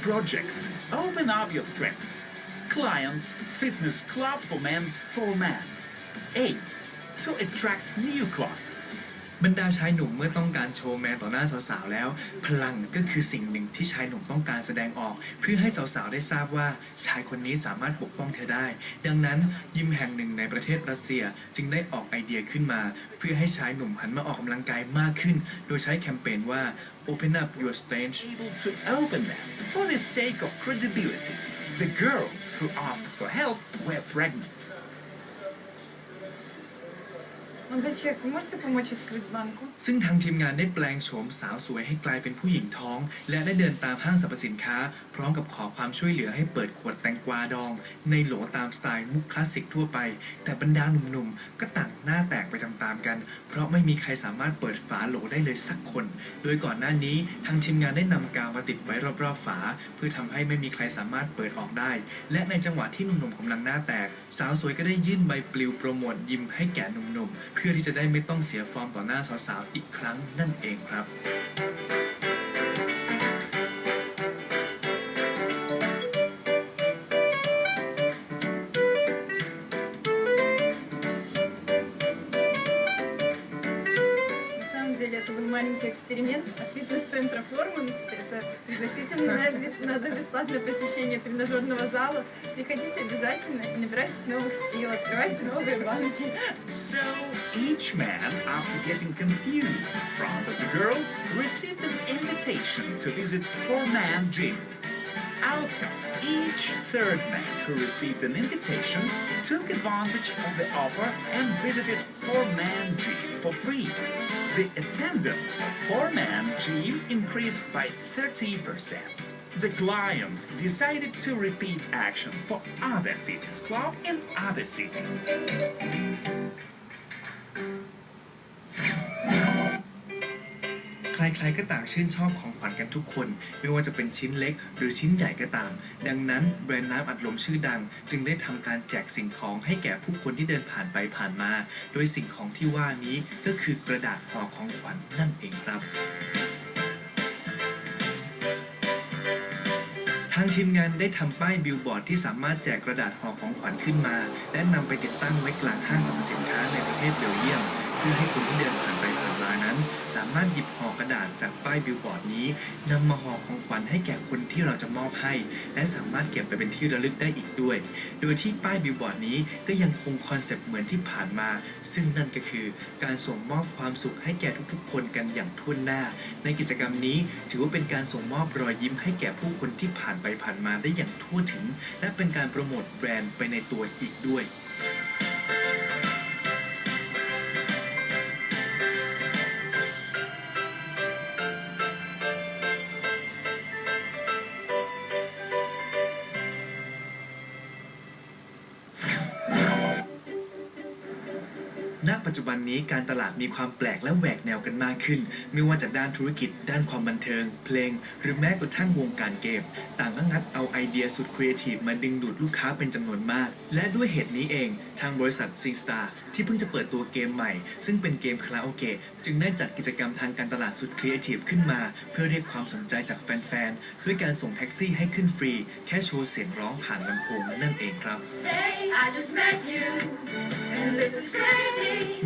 project. Open up your strength. Client Fitness Club for Men for Men. Aim to attract new clients. บรรดาชายหนุ่มเมื่อต้องการโชว์แมนต่อหน้าสาวๆแล้ว พลังก็คือสิ่งหนึ่งที่ชายหนุ่มต้องการแสดงออก เพื่อให้สาวๆได้ทราบว่าชายคนนี้สามารถปกป้องเธอได้ ดังนั้นยิมแห่งหนึ่งในประเทศรัสเซียจึงได้ออกไอเดียขึ้นมา เพื่อให้ชายหนุ่มหันมาออกกำลังกายมากขึ้น โดยใช้แคมเปญว่า Open up your stage able to open them for the sake of credibility. The girls who asked for help were pregnant. Молодой человек, вы можете помочь открыть банку? ซึ่งทางทีมงานได้แปลงโฉมสาวสวยให้กลายเป็นผู้หญิงท้อง และได้เดินตามห้างสรรพสินค้า พ ร้อมกับขอความช่วยเหลือให้เปิดขวดแตงกวาดอง ในโหลตามสไตล์มุกคลาสสิกทั่วไป แต่บรรดาหนุ่มๆ ก็ต่างหน้าแตกไปตามๆกัน เพราะไม่มีใครสามารถเปิดฝาโหลได้เลยสักคน โดยก่อนหน้านี้ทางทีมงานได้นำกาวมาติดไว้รอบๆฝา เพื่อทำให้ไม่มีใครสามารถเปิดออกได้ และในจังหวะที่หนุ่มๆกำลังหน้าแตก สาวสวยก็ได้ยื่นใบปลิวโปรโมทยิมให้แก่หนุ่มๆ เพื่อที่จะได้ไม่ต้องเสียฟอร์มต่อหน้าสาวๆอีกครั้งนั่นเองครับ маленький эксперимент от фитнес-центра Форман. Это пригласительно где надо бесплатное посещение тренажерного зала. Приходите обязательно и набирайтесь новых сил, открывайте новые банки. So each man, after getting confused in front of the girl, received an invitation to visit four-man gym. Outcome: each third man who received an invitation took advantage of the offer and visited four-man gym for free. The attendance of four-man gym increased by 30%. The client decided to repeat action for other fitness club in other city. รๆก็ต่างชื่นชอบของขวัญกันทุกคน ไม่ว่าจะเป็นชิ้นเล็ก หรือชิ้นใหญ่ก็ตาม ดังนั้นแบรนด์น้ำอัดลมชื่อดัง จึงได้ทำการแจกสิ่งของให้แก่ผู้คนที่เดินผ่านไปผ่านมา โดยสิ่งของที่ว่านี้ก็คือกระดาษห่อของขวัญนั่นเองครับทางทีมงานได้ทำป้ายบิลบอร์ดที่สามารถแจกกระดาษห่อของขวัญขึ้นมา และนำไปติดตั้งไว้กลางห้างสรรพสินค้าในประเทศเบลเยียม เพื่อให้คนที่เดินผ่านไปผ่านมานั้น สามารถหยิบห่อกระดาษจากป้ายบิลบอร์ดนี้นำมาห่อของขวัญให้แก่คนที่เราจะมอบให้ และสามารถเก็บไปเป็นที่ระลึกได้อีกด้วย โดยที่ป้ายบิลบอร์ดนี้ก็ยังคงคอนเซปต์เหมือนที่ผ่านมา ซึ่งนั่นก็คือการส่งมอบความสุขให้แก่ทุกๆ คนกันอย่างทั่วหน้า ในกิจกรรมนี้ถือว่าเป็นการส่งมอบรอยยิ้มให้แก่ผู้คนที่ผ่านไปผ่านมาได้อย่างทั่วถึง และเป็นการโปรโมทแบรนด์ไปในตัวอีกด้วย ณปัจจุบันนี้การตลาดมีความแปลกและแหวกแนวกันมากขึ้น ไม่ว่าจะด้านธุรกิจ ด้านความบันเทิง เพลง หรือแม้กระทั่งวงการเกม ต่างก็งัดเอาไอเดียสุดครีเอทีฟมาดึงดูดลูกค้าเป็นจำนวนมาก และด้วยเหตุนี้เอง ทางบริษัท SingStar ที่เพิ่งจะเปิดตัวเกมใหม่ ซึ่งเป็นเกมคาราโอเกะจึงได้จัดกิจกรรมทางการตลาดสุดครีเอทีฟขึ้นมา เพื่อเรียกความสนใจจากแฟนๆด้วยการส่งแท็กซี่ให้ขึ้นฟรี แค่โชว์เสียงร้องผ่านลำโพงนั่นเองครับ Hey, I just met you, and this is crazy.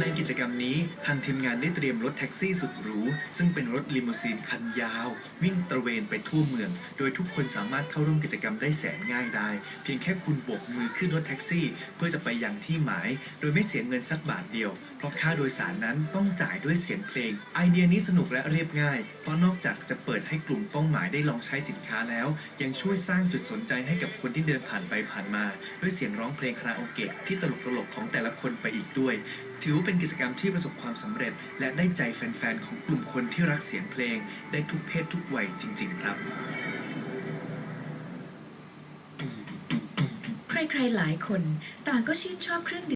ในกิจกรรมนี้ทางทีมงานได้เตรียมรถแท็กซี่สุดหรู ซึ่งเป็นรถลิมูซีนคันยาว วิ่งตระเวนไปทั่วเมือง โดยทุกคนสามารถเข้าร่วมกิจกรรมได้แสนง่ายได้ เพียงแค่คุณโบกมือขึ้นรถแท็กซี่ เพื่อจะไปยังที่หมาย โดยไม่เสียเงินสักบาทเดียว เพราะค่าโดยสารนั้นต้องจ่ายด้วยเสียงเพลง ไอเดียนี้สนุกและเรียบง่าย เพราะนอกจากจะเปิดให้กลุ่มเป้าหมายได้ลองใช้สินค้าแล้ว ยังช่วยสร้างจุดสนใจให้กับคนที่เดินผ่านไปผ่านมา ด้วยเสียงร้องเพลงคาราโอเกะที่ตลกๆของแต่ละคนไปอีกด้วย ถือว่าเป็นกิจกรรมที่ประสบความสำเร็จ และได้ใจแฟนๆ ของกลุ่มคนที่รักเสียงเพลง ได้ทุกเพศทุกวัยจริง ๆ ครับ ใครๆหลายคนต่างก็ชื่นชอบเครื่องดื่ม